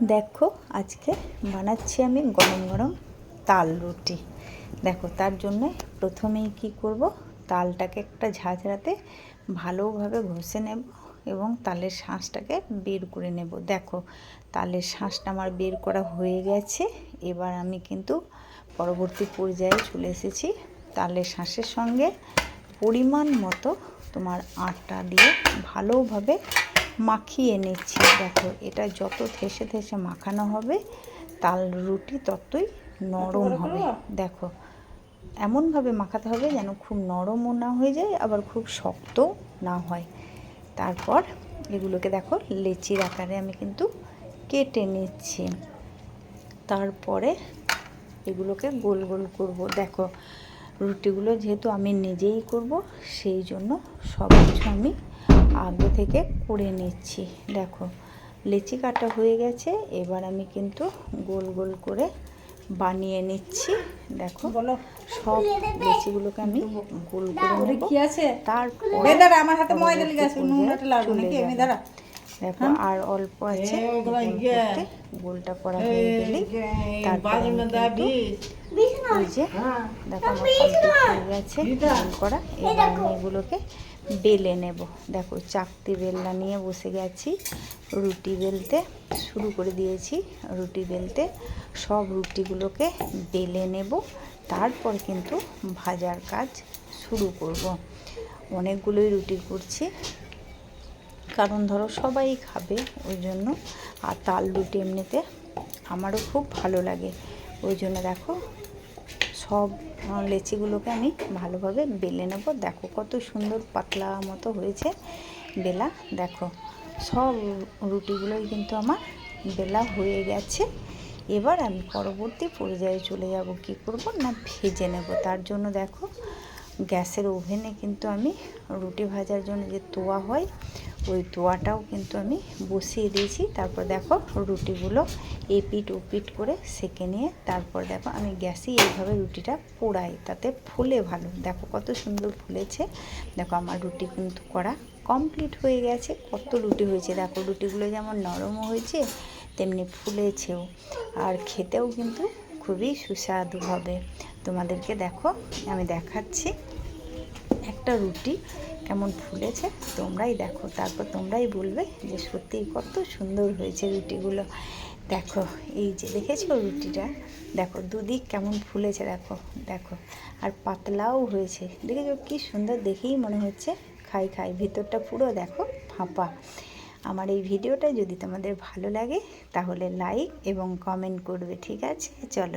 দেখো, আজকে বানাচ্ছি আমি গরম গরম তাল রুটি। দেখো, তার জন্য প্রথমেই কি করব? তালটাকে একটা ঝাঁঝরাতে ভালোভাবে ঘষে নেব এবং তালের শাঁসটাকে বের করে নেব। দেখো, তালের শাঁসটা আমার বের করা হয়ে গেছে। এবার আমি কিন্তু পরবর্তী পর্যায়ে চলে এসেছি তালের শাঁসের সঙ্গে পরিমাণ মতো তোমার আটা দিয়ে ভালোভাবে মাখিয়ে নিচ্ছি। দেখো এটা যত থেসে থেসে মাখানো হবে তাল রুটি ততই নরম হবে। দেখো এমনভাবে মাখাতে হবে যেন খুব নরমও না হয়ে যায় আবার খুব শক্তও না হয়। তারপর এগুলোকে দেখো লেচির আকারে আমি কিন্তু কেটে নিচ্ছি। তারপরে এগুলোকে গোল গোল করব। দেখো রুটিগুলো যেহেতু আমি নিজেই করব সেই জন্য সব কিছু আমি আগে থেকে করে নিচ্ছি। দেখো লেচি কাটা হয়ে গেছে এবার আমি কিন্তু গোল গোল করে বানিয়ে নিচ্ছি। দেখো বলো। সব লেচিগুলোকে আমি গোল করে কি আছে? তারপর আমার হাতে ময়দা লেগে আছে নোংরাটা লাগবে নাকি? এমনি। দাঁড়া। দেখো আর অল্প আছে। ইয়ে। গোলটা করা হয়ে গেলে তারপর দেখো আমার কমপ্লিট হয়ে গেছে। গোল করা। এবার আমি এগুলোকে বেলে নেব। দেখো, চাকতি বেলনা নিয়ে বসে গেছি। রুটি বেলতে শুরু করে দিয়েছি। রুটি বেলতে সব রুটিগুলোকে বেলে নেব। তারপর কিন্তু ভাজার কাজ শুরু করব। অনেকগুলোই রুটি করছি। কারণ ধরো সবাই খাবে, ওই জন্য। আর তাল রুটি এমনিতে আমারও খুব ভালো লাগে। ওই জন্য দেখো সব লেচিগুলোকে আমি ভালোভাবে বেলে নেব। দেখো কত সুন্দর পাতলা মতো হয়েছে বেলা। দেখো, সব রুটিগুলোই কিন্তু আমার বেলা হয়ে গেছে। এবার আমি পরবর্তী পর্যায়ে চলে যাব। কি করব? না, ভেজে নেব। তার জন্য দেখো, গ্যাসের ওভেনে কিন্তু আমি রুটি ভাজার জন্য যে তোয়া হয় ওই তোয়াটাও কিন্তু আমি বসিয়ে দিয়েছি। তারপর দেখো রুটিগুলো এপিট ওপিট করে সেকে নিয়ে তারপর দেখো আমি গ্যাসে এইভাবে রুটিটা পোড়াই, তাতে ফুলে ভালো। দেখো কত সুন্দর ফুলেছে। দেখো আমার রুটি কিন্তু করা কমপ্লিট হয়ে গেছে। কত রুটি হয়েছে। দেখো রুটিগুলো যেমন নরমও হয়েছে, তেমনি ফুলেছেও। আর খেতেও কিন্তু খুবই সুস্বাদু হবে। তোমাদেরকে দেখো, আমি দেখাচ্ছি একটা রুটি। কেমন ফুলেছে, তোমরাই দেখো। তারপর তোমরাই বলবে যে সত্যিই কত সুন্দর হয়েছে রুটিগুলো। দেখো, এই যে দেখেছ রুটিটা? দেখো, দুদিক কেমন ফুলেছে, দেখো দেখো। আর পাতলাও হয়েছে। দেখেছ কি সুন্দর দেখেই মনে হচ্ছে। খাই খাই, ভিতরটা পুরো দেখো ফাঁপা। আমার এই ভিডিওটা যদি তোমাদের ভালো লাগে, তাহলে লাইক এবং কমেন্ট করবে, ঠিক আছে? চলো।